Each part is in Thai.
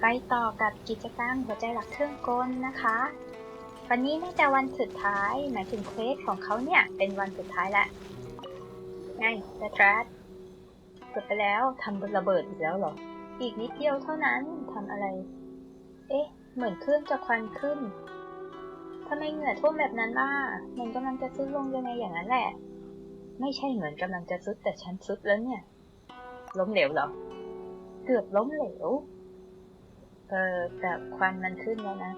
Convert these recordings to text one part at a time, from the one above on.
ไปต่อกับกิจกรรมหัวใจหลักเครื่องกลนะคะ วันนี้น่าจะวันสุดท้ายหมายถึงเควสของเขาเนี่ย เป็นวันสุดท้ายแล้วไงแตทรัสจบไปแล้วทำระเบิดอีกแล้วหรอ อีกนิดเดียวเท่านั้นทำอะไร เอ๊ะ เหมือนเครื่องจะควันขึ้นทำไมเหงื่อท่วมแบบนั้นล่ะมันกำลังจะซุดลงยังไงอย่างนั้นแหละ ไม่ใช่เหมือนกำลังจะซุดแต่ฉันซุดแล้วเนี่ย ล้มเหลวเหรอ เกือบล้มเหลว ออแต่ควันมันขึ้นแล้วนะ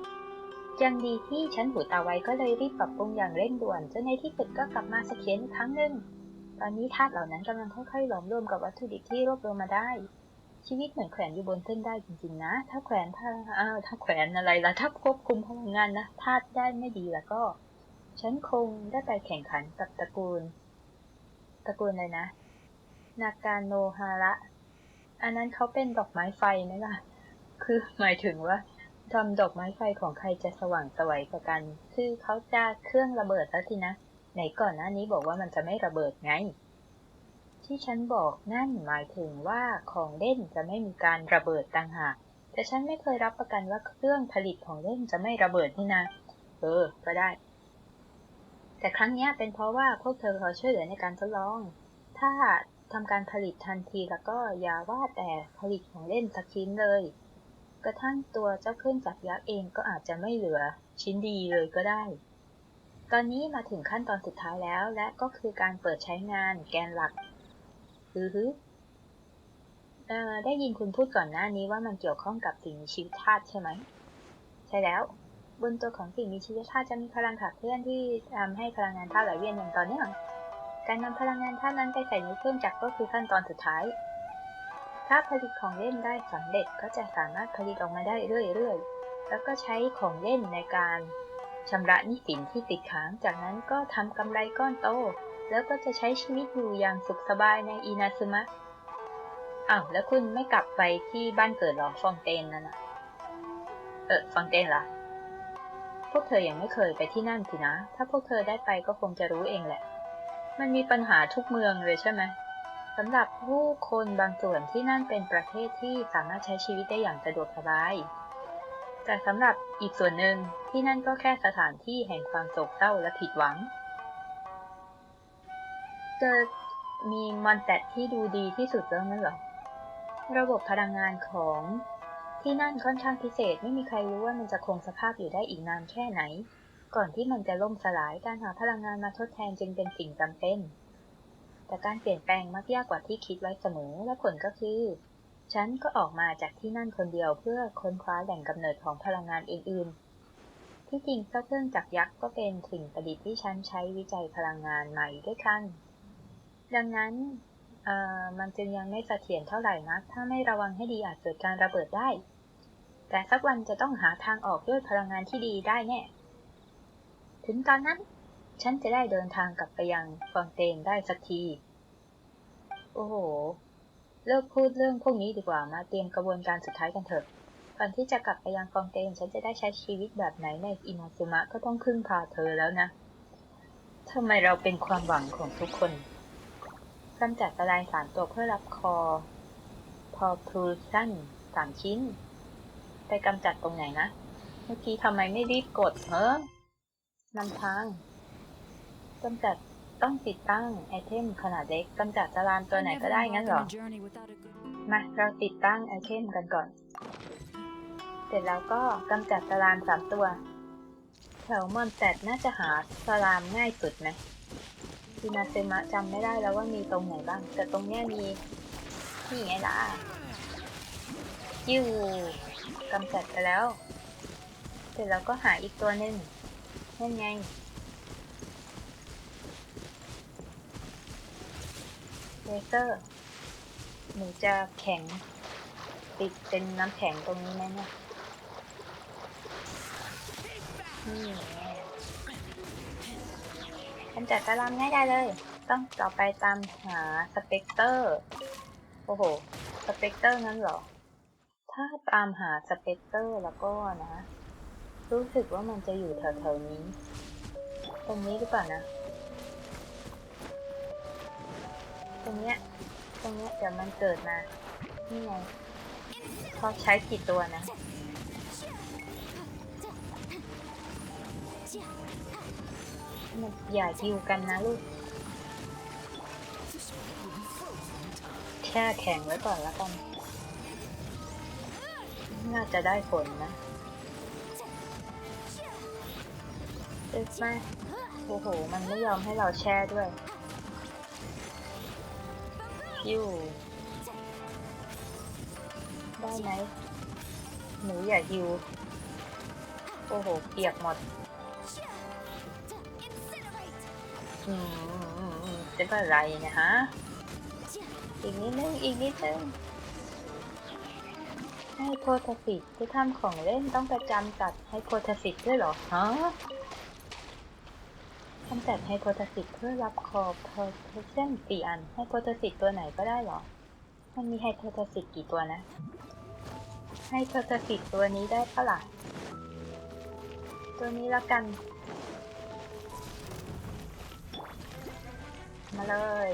ยังดีที่ฉันหูตาไวก็เลยรีบปรับปรุงอย่างเร่งด่วนจนในที่สุดก็กลับมาเสถียรอีกครั้งหนึ่ง ตอนนี้ธาตุเหล่านั้นกำลังค่อยๆหลอมรวมกับวัตถุดิบที่รวบรวมมาได้ ชีวิตเหมือนแขวนอยู่บนเส้นได้จริงๆนะ ถ้าแขวนถ้าอ้าวถ้าแขวนอะไรล่ะถ้าควบคุมพลังงานนะธาตุได้ไม่ดีแล้วก็ ฉันคงได้ไปแข่งขันกับตระกูล ตระกูลอะไรนะ นาการโนฮาระ อันนั้นเขาเป็นดอกไม้ไฟไหมล่ะ คือหมายถึงว่าทำดอกไม้ไฟของใครจะสว่างสวัยกว่ากัน คือเขาจะเครื่องระเบิดแล้วสินะ ไหนก่อนหน้านี้บอกว่ามันจะไม่ระเบิดไง ที่ฉันบอกนั่นหมายถึงว่าของเล่นจะไม่มีการระเบิดต่างหาก แต่ฉันไม่เคยรับประกันว่าเครื่องผลิตของเล่นจะไม่ระเบิดนี่นะ เออ ก็ได้ แต่ครั้งนี้เป็นเพราะว่าพวกเธอขอช่วยเหลือในการทดลอง ถ้าทำการผลิตทันทีแล้วก็อย่าว่าแต่ผลิตของเล่นสักชิ้นเลย กระทั่งตัวเจ้าเครื่องจักรยักษ์เองก็อาจจะไม่เหลือ ชิ้นดีเลยก็ได้ ตอนนี้มาถึงขั้นตอนสุดท้ายแล้ว และก็คือการเปิดใช้งานแกนหลักอือฮึได้ยินคุณพูดก่อนหน้านี้ว่ามันเกี่ยวข้องกับสิ่งมีชีวิตธาตุใช่ไหม ใช่แล้ว บนตัวของสิ่งมีชีวิตธาตุจะมีพลังขับเคลื่อนที่ทำให้พลังงานธาตุไหลเวียนอย่างต่อเนื่องการนำพลังงานธาตุนั้นไปใส่ในเครื่องจักรก็คือขั้นตอนสุดท้าย ถ้าผลิตของเล่นได้สำเร็จก็จะสามารถผลิตออกมาได้เรื่อยๆ แล้วก็ใช้ของเล่นในการชำระหนี้สินที่ติดค้าง จากนั้นก็ทำกำไรก้อนโต แล้วก็จะใช้ชีวิตอยู่อย่างสุขสบายในอินาซึมะอ้าวแล้วคุณไม่กลับไปที่บ้านเกิดหรอฟองเตนนั่นน่ะเออฟองเตนเหรอพวกเธอยังไม่เคยไปที่นั่นสินะ ถ้าพวกเธอได้ไปก็คงจะรู้เองแหละ มันมีปัญหาทุกเมืองเลยใช่ไหม สำหรับผู้คนบางส่วนที่นั่นเป็นประเทศที่สามารถใช้ชีวิตได้อย่างสะดวกสบาย แต่สำหรับอีกส่วนหนึ่งที่นั่นก็แค่สถานที่แห่งความโศกเศร้าและผิดหวัง เจอมีมอนแตดที่ดูดีที่สุดแล้วนั่นหรอ ระบบพลังงานของที่นั่นค่อนข้างพิเศษไม่มีใครรู้ว่ามันจะคงสภาพอยู่ได้อีกนานแค่ไหน ก่อนที่มันจะล่มสลายการหาพลังงานมาทดแทนจึงเป็นสิ่งจำเป็น แต่การเปลี่ยนแปลงมักยากกว่าที่คิดไว้เสมอ และผลก็คือ ฉันก็ออกมาจากที่นั่นคนเดียวเพื่อค้นคว้าแหล่งกำเนิดของพลังงานอื่น ๆ ที่จริงเจ้าเครื่องจักรยักษ์ก็เป็นสิ่งประดิษฐ์ที่ฉันใช้วิจัยพลังงานใหม่ด้วยกัน ดังนั้นเอ่อมันจึงยังไม่เสถียรเท่าไหร่นัก ถ้าไม่ระวังให้ดีอาจเกิดการระเบิดได้ แต่สักวันจะต้องหาทางออกด้วยพลังงานที่ดีได้แน่ ถึงตอนนั้น ฉันจะได้เดินทางกลับไปยังฟองเตนได้สักที โอ้โห เลิกพูดเรื่องพวกนี้ดีกว่ามาเตรียมกระบวนการสุดท้ายกันเถอะ ก่อนที่จะกลับไปยังฟองเตนฉันจะได้ใช้ชีวิตแบบไหนในอินาซึมะก็ต้องพึ่งพาเธอแล้วนะทำไมเราเป็นความหวังของทุกคนกำจัดละลายสารตัวเพื่อรับคอ พอพลูชันสามชิ้น ไปกำจัดตรงไหนนะ เมื่อกี้ทำไมไม่รีบกดเฮ้อนำทาง กำจัดต้องติดตั้งไอเทมขนาดเล็กกำจัดสลามตัวไหนก็ได้งั้นเหรอ มาเราติดตั้งไอเทมกันก่อน เสร็จแล้วก็กำจัดสลามสามตัว แถวมอนแตดน่าจะหาสลามง่ายสุดไหมทีนาเซมะจำไม่ได้แล้วว่ามีตรงไหนบ้าง แต่ตรงเนี้ยมีนี่ไงล่ะยิ้วกำจัดไปแล้ว เสร็จแล้วก็หาอีกตัวหนึ่งนั่นไง เลเซอร์หนูจะแข็ง ติดเป็นน้ำแข็งตรงนี้ไหมเนี่ยนี่ไงกำจัดตารางง่ายได้เลย ต้องต่อไปตามหาสเปกเตอร์ โอ้โห สเปกเตอร์นั้นเหรอ ถ้าตามหาสเปกเตอร์แล้วก็นะ รู้สึกว่ามันจะอยู่แถวๆนี้ ตรงนี้หรือเปล่านะ ตรงเนี้ย ตรงเนี้ยเดี๋ยวมันเกิดมา นี่ไงเขาใช้กี่ตัวนะมันอย่ายิวกันนะลูก แช่แข็งไว้ก่อนแล้วกัน น่าจะได้ผลนะเอ๊ะไม่โอ้โห มันไม่ยอมให้เราแช่ด้วย ฟิวได้ไหมหนูอย่ายิว โอ้โห เปียกหมดอืมอืมอืมอืมจะเป็นอะไรนะฮะ อีกนิดนึง อีกนิดนึงให้โพธสิตที่ทำของเล่นต้องประจำจัดให้โพธสิตด้วยเหรอฮะ ทำจัดให้โพธสิตเพื่อรับคอโพเทเซียมสี่อันให้โพธสิตตัวไหนก็ได้เหรอ มันมีให้โพธสิตกี่ตัวนะให้โพธสิตตัวนี้ได้ปะล่ะตัวนี้ละกัน มาเลย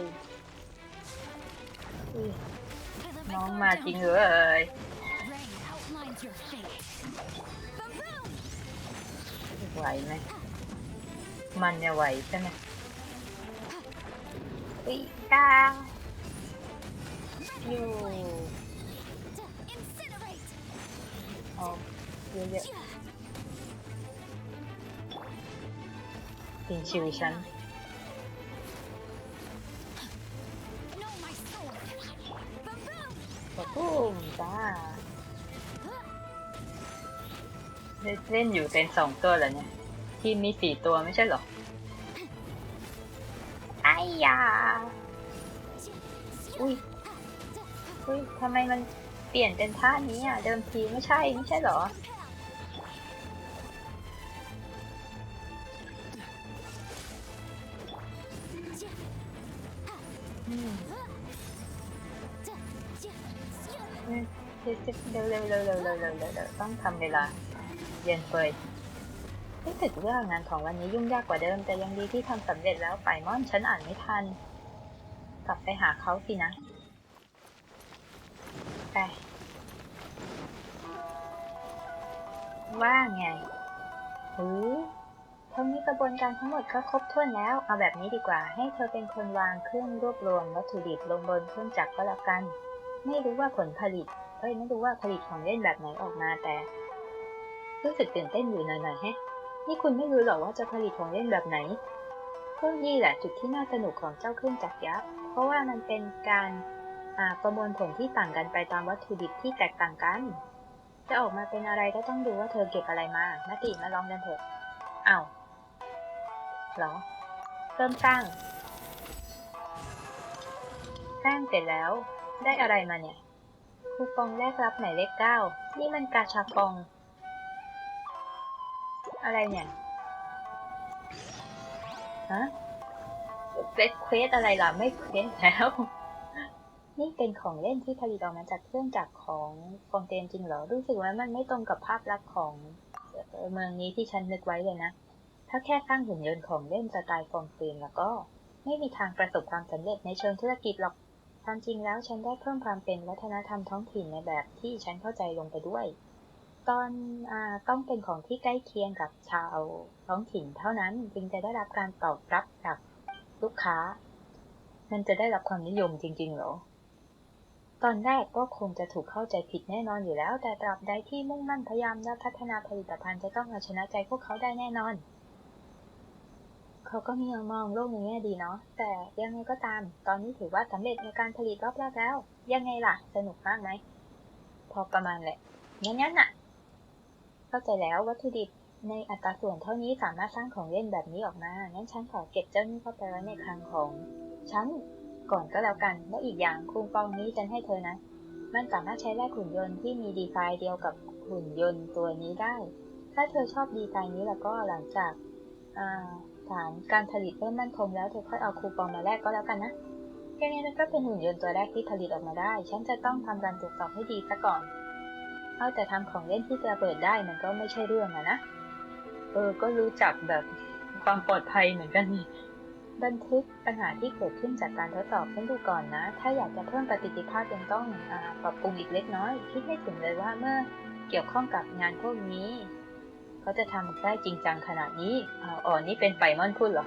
อุ๊ยน้องมาจริงเหรอเอ่ยไหวไหม มันเนี่ยไหวใช่ไหมวิกาอยู่เอาเยอะๆติงชิวฉันปะปุ้มจ้าเล่นเล่นอยู่เป็นสองตัวเหรอเนี่ย ที่มีสี่ตัวไม่ใช่หรอไอ้ยาอุ้ยอุ้ยทำไมมันเปลี่ยนเป็นท่านี้อะ เดิมทีไม่ใช่ไม่ใช่หรอเร็วๆๆๆๆๆๆๆวเต้องทำเวลา เย็นเฟย รู้สึกว่างานของวันนี้ยุ่งยากกว่าเดิม แต่ยังดีที่ทำสำเร็จแล้วไปม่อนฉันอ่านไม่ทัน กลับไปหาเขาสินะ ไป ว่าไงหือเท่านี้กระบวนการทั้งหมดก็ครบถ้วนแล้ว เอาแบบนี้ดีกว่า ให้เธอเป็นคนวางเครื่องรวบรวมวัตถุดิบลงบนเครื่องจักรก็แล้วกัน ไม่รู้ว่าผลผลิต เอ้ย ไม่รู้ว่าผลิตของเล่นแบบไหนออกมาแต่ รู้สึกตื่นเต้นอยู่หน่อยๆแฮะ นี่คุณไม่รู้หรอว่าจะผลิตของเล่นแบบไหนก็นี่แหละจุดที่น่าสนุกของเจ้าเครื่องจักรยักษ์ เพราะว่ามันเป็นการประมวลผลที่ต่างกันไปตามวัตถุดิบที่แตกต่างกัน จะออกมาเป็นอะไรก็ต้องดูว่าเธอเก็บอะไรมานาติมาลองกันเถอะอ้าวหรอ เริ่มสร้าง สร้างเสร็จแล้ว ได้อะไรมาเนี่ย คูปองแรกรับหมายเลขเก้า นี่มันกาชาปอง อะไรเนี่ย ฮะเฟสเควสอะไรล่ะ ไม่เควสแล้ว นี่เป็นของเล่นที่ผลิตออกมาจากเครื่องจักรของฟองเตนจริงเหรอ รู้สึกว่ามันไม่ตรงกับภาพลักษณ์ของเอ่อเมืองนี้ที่ฉันนึกไว้เลยนะ ถ้าแค่สร้างหุ่นยนต์ของเล่นสไตล์ฟองเตนแล้วก็ ไม่มีทางประสบความสำเร็จในเชิงธุรกิจหรอกความจริงแล้วฉันได้เพิ่มความเป็นวัฒนธรรมท้องถิ่นในแบบที่ฉันเข้าใจลงไปด้วย ตอนอาต้องเป็นของที่ใกล้เคียงกับชาวท้องถิ่นเท่านั้นจึงจะได้รับการตอบรับจากลูกค้า มันจะได้รับความนิยมจริงๆหรอ ตอนแรกก็คงจะถูกเข้าใจผิดแน่นอนอยู่แล้ว แต่ตราบใดที่มุ่งมั่นพยายามและพัฒนาผลิตภัณฑ์จะต้องเอาชนะใจพวกเขาได้แน่นอน เขาก็มีมองโลกในแง่ดีเนาะ แต่ยังไงก็ตาม ตอนนี้ถือว่าสำเร็จในการผลิตรอบแรกแล้ว ยังไงล่ะ สนุกมากไหม พอประมาณแหละงั้นๆน่ะ เข้าใจแล้ววัตถุดิบในอัตราส่วนเท่านี้สามารถสร้างของเล่นแบบนี้ออกมา งั้นฉันขอเก็บเจ้านี่เข้าไปไว้ในคลังของฉันก่อนก็แล้วกัน และอีกอย่างคูปองนี้ฉันให้เธอนะ มันสามารถใช้แลกหุ่นยนต์ที่มีดีไซน์เดียวกับหุ่นยนต์ตัวนี้ได้ ถ้าเธอชอบดีไซน์นี้แล้วก็หลังจากฐานการผลิตเริ่มมั่นคงแล้วเธอค่อยเอาคูปองมาแลกก็แล้วกันนะแค่นี้นก็เป็นหุ่นยนต์ตัวแรกที่ผลิตออกมาได้ ฉันจะต้องทำการตรวจสอบให้ดีซะก่อน เอาแต่ทำของเล่นที่จะเปิดได้มันก็ไม่ใช่เรื่องอะนะ เออ ก็รู้จักแบบความปลอดภัยเหมือนกันนี่ บันทึกปัญหาที่เกิดขึ้นจากการทดสอบขึ้นดูก่อนนะ ถ้าอยากจะเพิ่มประสิทธิภาพยังต้องอาปรับปรุงอีกเล็กน้อย คิดให้ถึงเลยว่าเมื่อเกี่ยวข้องกับงานพวกนี้เขาจะทำได้จริงจังขนาดนี้อ๋ออ๋อนี่เป็นไฟมอนพูดเหรอ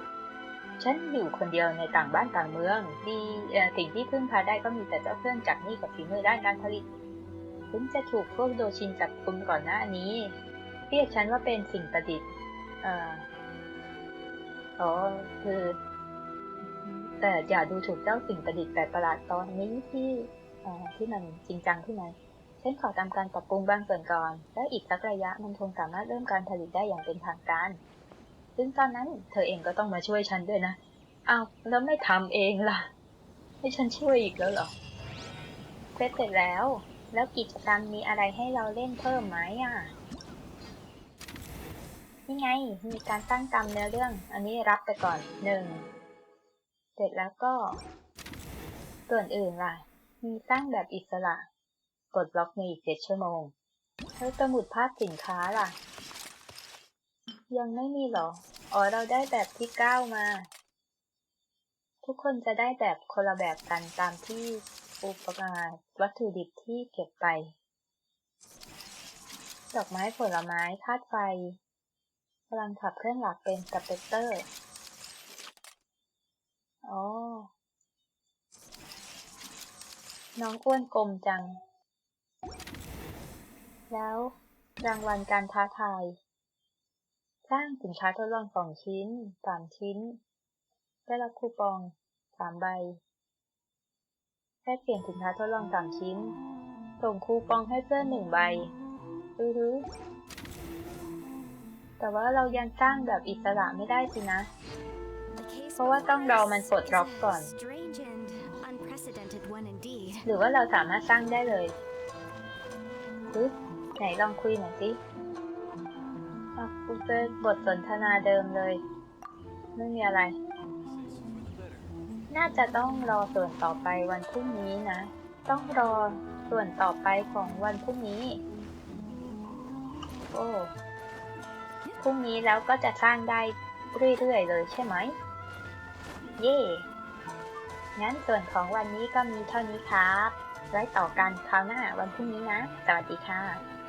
ฉันอยู่คนเดียวในต่างบ้านต่างเมืองดีเอ่อสิ่งที่พึ่งพาได้ก็มีแต่เจ้าเครื่องจักรนี่กับฝีมือด้านการผลิต ถึงจะถูกพวกโดชินจับกุมก่อนหน้านี้ เรียกฉันว่าเป็นสิ่งประดิษฐ์เอ่ออ๋อคือแต่อย่าดูถูกเจ้าสิ่งประดิษฐ์แปลกประหลาดตอนนี้ที่เอ่อที่มันจริงจังขึ้นมาฉันขอทำการปรับปรุงบางส่วนก่อน แล้วอีกสักระยะมันคงสามารถเริ่มการผลิตได้อย่างเป็นทางการ ซึ่งตอนนั้นเธอเองก็ต้องมาช่วยฉันด้วยนะ เอาแล้วไม่ทำเองล่ะ ให้ฉันช่วยอีกแล้วเหรอเสเสร็จแล้ว แล้วกิจกรรมมีอะไรให้เราเล่นเพิ่มไหมอะ นี่ไง มีการตั้งตามเนื้อเรื่อง อันนี้รับไปก่อนหนึ่ง เสร็จแล้วก็ ส่วนอื่นล่ะ มีตั้งแบบอิสระ กดบล็อกในอีกเจ็ดชั่วโมงแล้วสมุดภาพสินค้าล่ะ ยังไม่มีเหรอ อ๋อ เราได้แบบที่เก้ามา ทุกคนจะได้แบบคนละแบบกันตามที่ อุปกรณ์วัตถุดิบที่เก็บไป ดอกไม้ผลไม้ธาตุไฟพลังขับเคลื่อนหลักเป็นสเปกเตอร์อ๋อน้องอ้วนกลมจัง แล้วรางวัลการท้าทาย สร้างสินค้าทดลองสองชิ้นสามชิ้น ได้รับคูปองสามใบ แลกเปลี่ยนสินค้าทดลองสามชิ้น ส่งคูปองให้เพื่อนหนึ่งใบ อือฮึแต่ว่าเรายังสร้างแบบอิสระไม่ได้สินะ เพราะว่าต้องรอมันปลดล็อกก่อน หรือว่าเราสามารถสร้างได้เลยฮึไหนลองคุยหน่อยสิอะกูเจอบทสนทนาเดิมเลย ไม่มีอะไร น่าจะต้องรอส่วนต่อไปวันพรุ่งนี้นะ ต้องรอส่วนต่อไปของวันพรุ่งนี้ โอ้ พรุ่งนี้แล้วก็จะสร้างได้เรื่อยๆเลยใช่ไหม เย่งั้นส่วนของวันนี้ก็มีเท่านี้ครับ ไว้ต่อกันคราวหน้าวันพรุ่งนี้นะ สวัสดีค่ะ